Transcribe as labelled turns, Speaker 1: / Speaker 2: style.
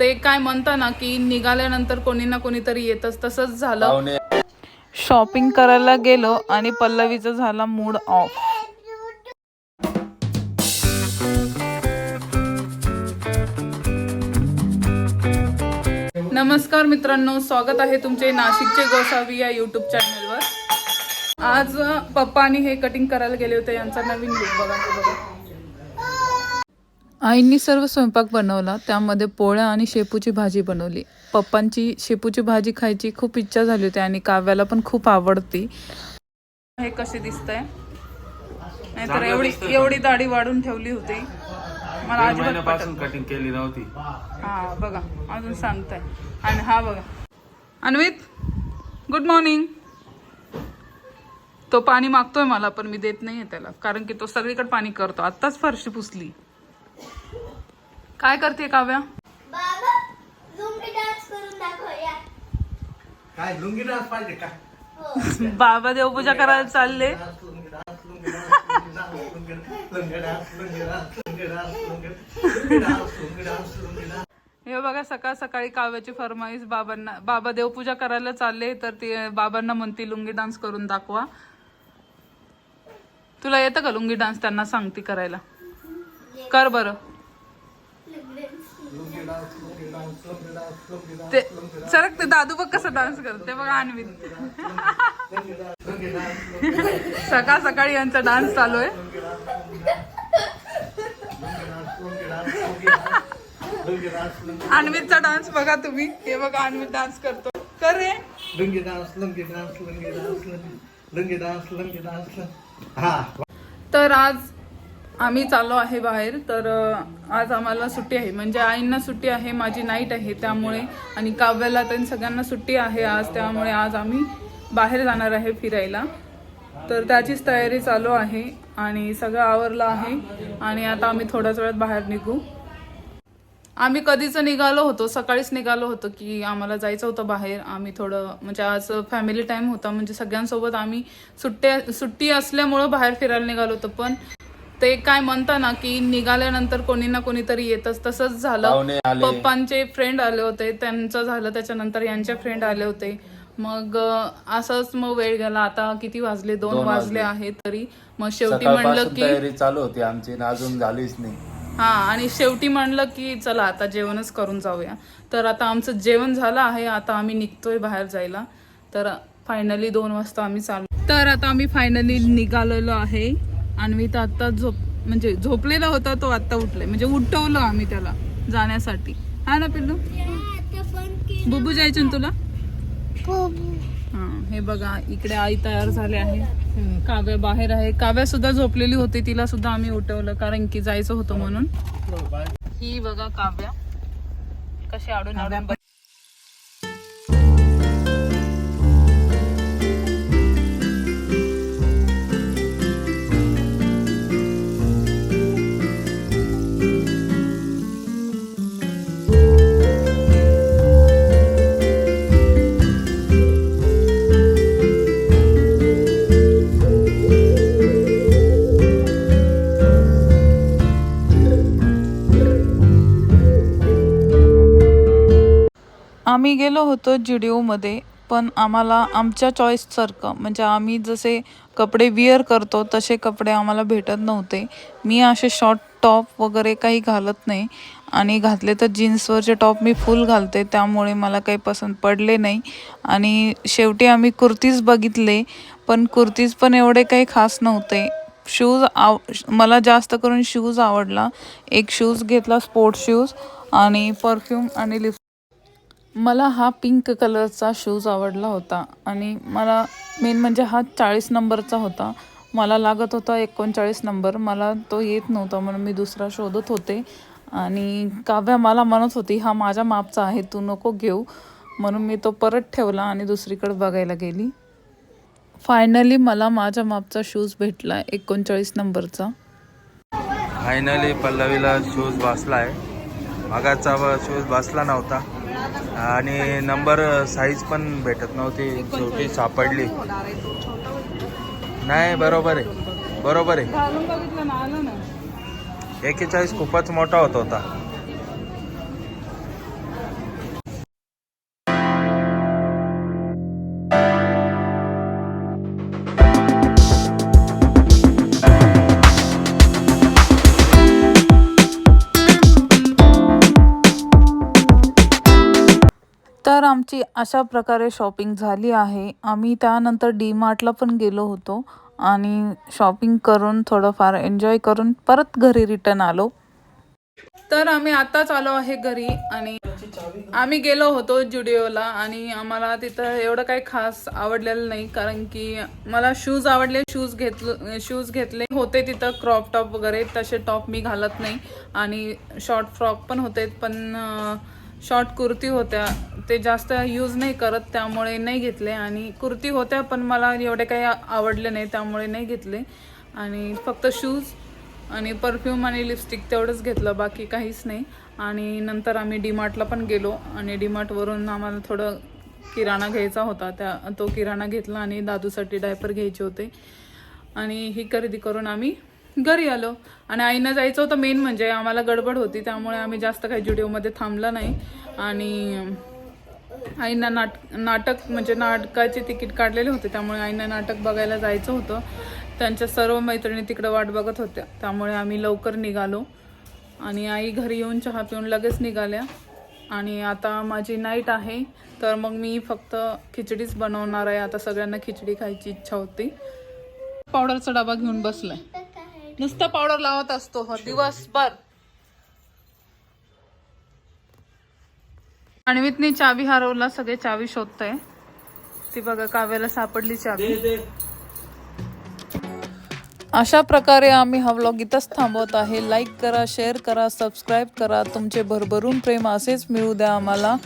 Speaker 1: ते काय म्हणता ना की निघाल्यानंतर कोणी ना कोणीतरी येतच तसंच झालं. शॉपिंग करायला गेलो आणि पल्लवीचा झाला मूड ऑफ. नमस्कार मित्रांनो स्वागत आहे तुमचे नाशिकचे गोसावी या युट्यूब चॅनलवर आज अ, पप्पानी हे कटिंग करायला गेले होते यांचा नवीन लुक बघा बघा. आईंनी सर्व स्वयंपाक बनवला त्यामध्ये पोळ्या आणि शेपूची भाजी बनवली. पप्पांची शेपूची भाजी खायची खूप इच्छा झाली होती आणि काव्याला पण खूप आवडती. हे कसे दिसतंय? नाहीतर एवढी एवढी दाढी वाढून ठेवली होती. मला अजिबात
Speaker 2: महिन्यापासून कटिंग केली नव्हती.
Speaker 1: हा बघा अजून सांगताय. आणि हा बघा. अन्वित गुड मॉर्निंग तो पाणी मागतोय मला पण मी देत नाहीये त्याला कारण की तो सगळीकडे पाणी करतो. आत्ताच फरशी पुसली. काय करते काव्या
Speaker 3: बाबा लुंगी
Speaker 1: देवपूजा करायला चालले हे बघा सकाळ सकाळी काव्याची फरमाईश बाबांना बाबा देवपूजा करायला चालले तर ते बाबांना म्हणते लुंगी डान्स करून दाखवा तुला येतं का लुंगी डान्स त्यांना सांगते करायला कर बरं. ते सरक ते दादू बघ कसं डान्स करते. बघा
Speaker 4: डान्स
Speaker 1: सकाळ सकाळी यांचा डान्स चालू आहे.
Speaker 4: लुंगी डान्स
Speaker 1: बघा तुम्ही. हे बघा अन्वित डान्स करतो. कर रे.
Speaker 4: Lungi dance lungi dance lungi dance lungi. Dance lungi dance हा.
Speaker 1: तर आज आम्ही चाललो आहे बाहेर तर आज आम्हाला सुट्टी आहे. म्हणजे आईंना सुट्टी आहे माझी नाईट आहे त्यामुळे आणि काव्याला तर सगळ्यांना सुट्टी आहे आज त्यामुळे आज आम्ही बाहेर जाणार आहे फिरायला. तर त्याचीच तयारी चालू आहे आणि सगळं आवरलं आहे आणि आता आम्ही थोड्याच वेळात बाहेर निघू. आम्ही कधीच निघालो होतो सकाळीच निघालो होतो की आम्हाला जायचं होतं बाहेर. आम्ही थोडं म्हणजे आज फॅमिली टाईम होता म्हणजे सगळ्यांसोबत आम्ही सुट्ट्या सुट्टी असल्यामुळं बाहेर फिरायला निघालो होतो. पण ते काय म्हणता ना की निघाल्यानंतर कोणी ना कोणीतरी येतच. तसंच झालं.
Speaker 2: पाहुणे आले.
Speaker 1: पप्पांचे फ्रेंड आले होते. त्यांचं झालं. त्याच्यानंतर यांचे फ्रेंड आले होते. मग अं, असंच मग वेळ गेला. आता किती वाजले? दोन
Speaker 2: दोन
Speaker 1: वाजले
Speaker 2: वाजले.
Speaker 1: आहेत तरी. मग शेवटी म्हणलं
Speaker 2: सकाळपासून
Speaker 1: की
Speaker 2: तयारी चालू होती आमची आणि अजून झालीच नाही.
Speaker 1: हा आणि शेवटी म्हणलं की चला आता जेवणच करून जाऊया. तर आता आमचं जेवण झालं आहे. आता आम्ही निघतोय बाहेर जायला. तर फायनली दोन वाजता आम्ही चालू. तर आता आम्ही फायनली निघालेलो आहे. आणि तर आता झोप म्हणजे झोपलेला होता तो आता उठलाय. म्हणजे उठवलं आम्ही त्याला जाण्यासाठी. हा ना पिल्लू? बुबू जायचं ना तुला? हा हे बघा इकडे आई तयार झाले आहे. काव्या बाहेर आहे. काव्या सुद्धा झोपलेली होती तिला सुद्धा आम्ही उठवलं कारण की जायचं होतं म्हणून. ही बघा काव्या. कशी आडून आडून आम्ही गेलो होतो जुडिओमध्ये पण आम्हाला आमच्या चॉईससारखं म्हणजे आम्ही जसे कपडे विअर करतो तसे कपडे आम्हाला भेटत नव्हते. मी असे शॉर्ट टॉप वगैरे काही घालत नाही आणि घातले तर जीन्सवरचे टॉप मी फुल घालते त्यामुळे मला काही पसंत पडले नाही. आणि शेवटी आम्ही कुर्तीज बघितले पण कुर्तीज पण एवढे काही खास नव्हते. शूज आव मला जास्त करून शूज आवडला. एक शूज घेतला स्पोर्ट्स शूज आणि परफ्यूम आणि लिप मला हा पिंक कलरचा शूज आवडला होता आणि मला मेन म्हणजे हा चाळीस नंबरचा होता. मला लागत होता एकोणचाळीस नंबर. मला तो येत नव्हता म्हणून मी दुसरा शोधत होते. आणि काव्या मला म्हणत होती हा माझ्या मापचा आहे तू नको घेऊ. म्हणून मी तो परत ठेवला आणि दुसरीकडे बघायला गेली. फायनली मला माझ्या मापचा शूज भेटला एकोणचाळीस नंबरचा.
Speaker 2: फायनली पल्लवीला शूज बसलाय. मागाचा शूज बसला नव्हता. आणि नंबर साईज पण भेटत नव्हती. शेवटी सापडली. नाही बरोबर आहे. बरोबर आहे. एकेचाळीस खूपच मोठा होत होता.
Speaker 1: आमची अशा प्रकारे शॉपिंग झाली आहे. आम्ही त्यानंतर डी मार्टला पण गेलो होतो आणि शॉपिंग करून थोडंफार एन्जॉय करून परत घरी रिटर्न आलो. तर आम्ही आताच आलो आहे घरी आणि आम्ही गेलो होतो जुडिओला आणि आम्हाला तिथं एवढं काही खास आवडलेलं नाही कारण की मला शूज आवडले शूज घेतलं शूज घेतले होते तिथं क्रॉप टॉप वगैरे तसे टॉप मी घालत नाही. आणि शॉर्ट फ्रॉक पण होते पण शॉर्ट कुर्ती होत्या. ते जास्त यूज नाही करत त्यामुळे नाही घेतले. आणि कुर्ती होत्या पण मला एवढे काही आवडले नाही त्यामुळे नाही घेतले. आणि फक्त शूज आणि परफ्यूम आणि लिपस्टिक तेवढंच घेतलं बाकी काहीच नाही. आणि नंतर आम्ही डीमार्टला पण गेलो. आणि डीमार्टवरून आम्हाला थोडं किराणा घ्यायचा होता. त्या तो किराणा घेतला आणि दादूसाठी डायपर घ्यायचे होते. आणि ही खरेदी करून आम्ही घरी आलो. आणि आईनं जायचं होतं मेन म्हणजे. आम्हाला गडबड होती त्यामुळे आम्ही जास्त काही जुडिओमध्ये थांबलं नाही. आणि आईंना नाट नाटक म्हणजे नाटकाचे तिकीट काढलेले होते. त्यामुळे आईंना नाटक बघायला जायचं होतं. त्यांच्या सर्व मैत्रिणी तिकडं वाट बघत होत्या. त्यामुळे आम्ही लवकर निघालो. आणि आई घरी येऊन चहा पिऊन लगेच निघाल्या. आणि आता माझी नाईट आहे. तर मग मी फक्त खिचडीच बनवणार आहे. आता सगळ्यांना खिचडी खायची इच्छा होती. पावडरचा डबा घेऊन बसलाय नुसता पावडर लावत असतो. हो दिवसभर. अण्वितने चावी हरवला सगळे चावी शोधताय. ती बघा काव्याला सापडली चावी. अशा प्रकारे आम्ही हा व्लॉग इथंच थांबवत आहे. लाईक करा शेअर करा सबस्क्राईब करा. तुमचे भरभरून प्रेम असेच मिळू द्या आम्हाला.